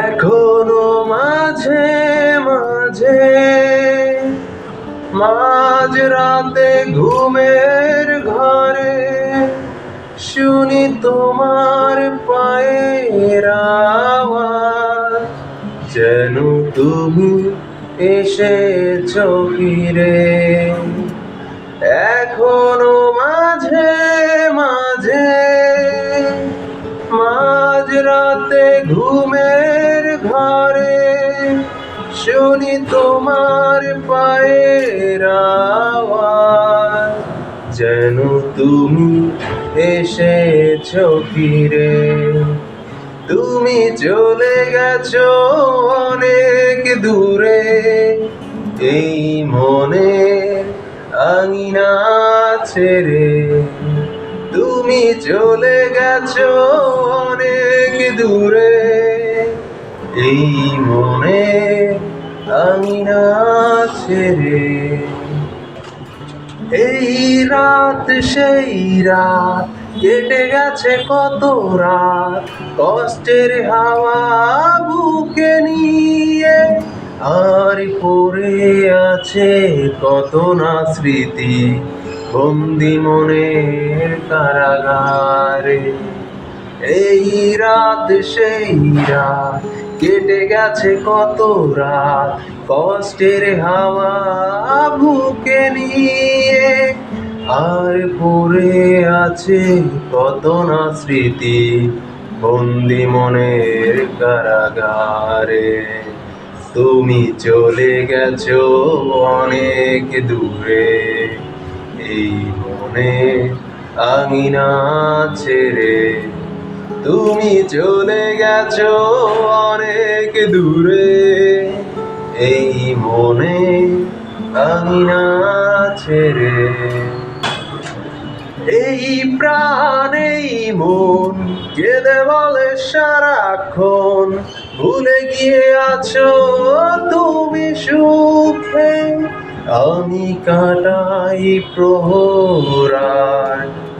এখনও মাঝে মাঝে মাঝ রাতে ঘুমের ঘরে শুনি তোমার পায়ের আওয়াজ, যেন তুমি এসেছ ফিরে। এখনও রাতে ঘুমের ঘরে শুনি তোমার পায়ের আওয়াজ। যেন তুমি এসেছ ফিরে। তুমি চলে গেছো অনেক দূরে। এই মনে আঙিনা ছেড়ে। তুমি চলে গেছো অনেক দূরে, এই মনে আঙিনা ছেড়ে। এই রাত, সেই রাত কেটে গেছে কত রাত, কষ্টের হাওয়া বুকে নিয়ে আর পড়ে আছে কত না স্মৃতি, বন্দি মনের কারাগারে। এই রাত সেই রাত, কেটে গেছে কত রাত, কষ্টের হাওয়া বুকে নিয়ে আর পড়ে আছে কত না স্মৃতি, বন্দি মনের কারাগারে। তুমি চলে গেছো অনেক দূরে, এই মনে আঙিনা ছেড়ে তুমি চলে গেছো অনেক দূরে। এই মনে আঙিনা ছেড়ে। এই প্রাণ, এই মন, কেঁদে বলে সারাক্ষণ। ভুলে গিয়ে আছো তুমি সুখে। আমি কাটাই প্রহরার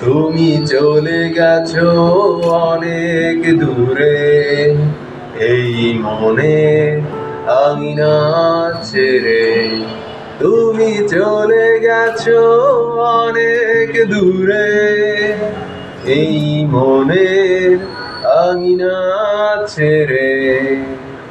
তুমি চলে গেছো অনেক দূরে। এই মনে আঙিনা ছেড়ে তুমি চলে গেছো অনেক দূরে। এই মনের আঙিনা ছেড়ে